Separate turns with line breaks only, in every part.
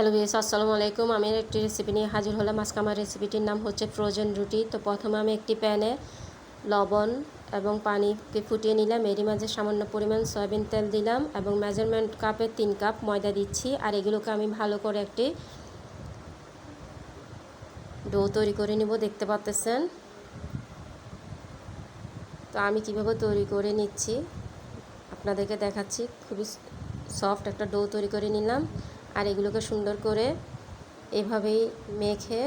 Hello BS আসসালামু আলাইকুম। আমি একটি রেসিপি নিয়ে হাজির হলাম। আজকে আমার রেসিপিটির নাম হচ্ছে ফ্রোজেন রুটি। তো প্রথমে আমি একটি প্যানে লবণ এবং পানিকে ফুটিয়ে নিলাম। এরই মাঝে সামান্য পরিমাণ সয়াবিন তেল দিলাম এবং মেজারমেন্ট কাপে তিন কাপ ময়দা দিচ্ছি। আর এগুলোকে আমি ভালো করে একটি ডো তৈরি করে নিব, দেখতে পাচ্তেছেন? তো আমি কীভাবে তৈরি করে নিচ্ছি, আপনাদেরকে দেখাচ্ছি। খুবই সফট একটা ডো তৈরি করে নিলাম। আর এগুলোকে সুন্দর করে এভাবেই মেখে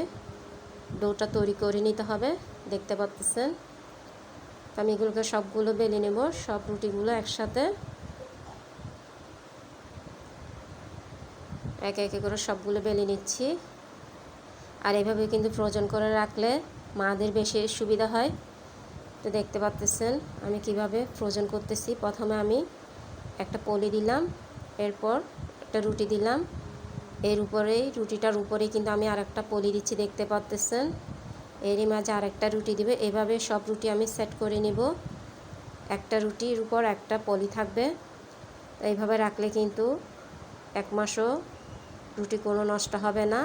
ডোটা তৈরি করে নিতে হবে, দেখতে পাচ্ছেন? আমি এগুলোকে সবগুলো বেলে নেব, সব রুটিগুলো একসাথে। একে একে করে সবগুলো বেলে নিচ্ছি। আর এভাবে কিন্তু ফ্রোজন করে রাখলে মাদের বেশি সুবিধা হয়। তো দেখতে পাচ্তেছেন আমি কীভাবে ফ্রোজন করতেছি। প্রথমে আমি একটা পলি দিলাম, এরপর একটা রুটি দিলাম। এর উপরেই রুটিটার উপরেই কিন্তু আমি আরেকটা পলি দিচ্ছি, দেখতে পাচ্তেছেন? এরই মাঝে আরেকটা রুটি দিবে। এভাবে সব রুটি আমি সেট করে নিব। একটা রুটির উপর একটা পলি থাকবে। এইভাবে রাখলে কিন্তু এক মাসও রুটি কোনো নষ্ট হবে না।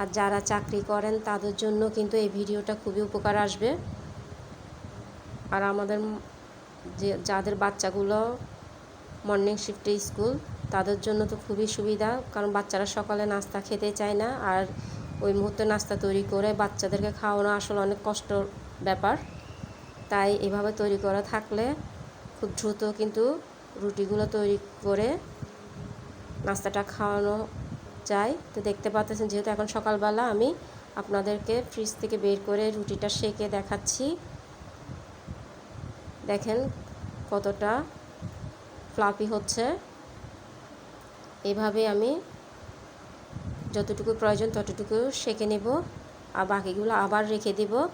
আর যারা চাকরি করেন, তাদের জন্য কিন্তু এই ভিডিওটা খুবই উপকার আসবে। আর আমাদের যে, যাদের বাচ্চাগুলো মর্নিং শিফটে স্কুল তাদের জন্য তো খুবই সুবিধা, কারণ বাচ্চারা সকালে নাস্তা খেতে চায় না, আর ওই মুহূর্তে নাস্তা তৈরি করে বাচ্চাদেরকে খাওয়ানো আসলে অনেক কষ্ট ব্যাপার। তাই এভাবে তৈরি করা থাকলে খুব দ্রুত কিন্তু রুটিগুলো তৈরি করে নাস্তাটা খাওয়ানো যায়। তো দেখতে পাচ্ছেন, যেহেতু এখন সকালবেলা, আমি আপনাদেরকে ফ্রিজ থেকে বের করে রুটিটা সেকে দেখাচ্ছি। দেখেন কতটা ফ্লাপি হচ্ছে। এভাবে আমি যতটুকু প্রয়োজন ততটুকু সেঁকে নেব, আর বাকিগুলো আবার রেখে দেব।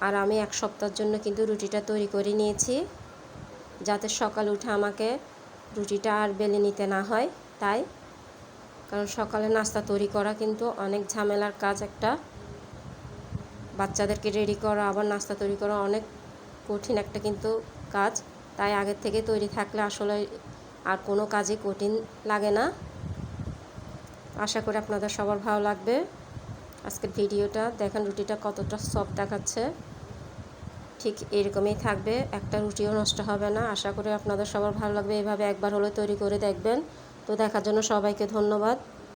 আর আমি এক সপ্তাহের জন্য কিন্তু রুটিটা তৈরি করে নিয়েছি, যাতে সকাল উঠে আমাকে রুটিটা আর বেলে নিতে না হয় তাই। কারণ সকালে নাস্তা তৈরি করা কিন্তু অনেক ঝামেলার কাজ একটা। বাচ্চাদেরকে রেডি করা, আবার নাস্তা তৈরি করা অনেক কঠিন একটা কিন্তু কাজ। তাই আগের থেকে তৈরি থাকলে আসলে আর কোনো কাজে কঠিন লাগে না। আশা করি আপনাদের সবার ভালো লাগবে। আজকের ভিডিওটা দেখেন রুটিটা কতটা সফট দেখাচ্ছে। ঠিক এরকমই থাকবে, একটা রুটিও নষ্ট হবে না। আশা করি আপনাদের সবার ভালো লাগবে। এভাবে একবার হলে তৈরি করে দেখবেন। তো দেখার জন্য সবাইকে ধন্যবাদ।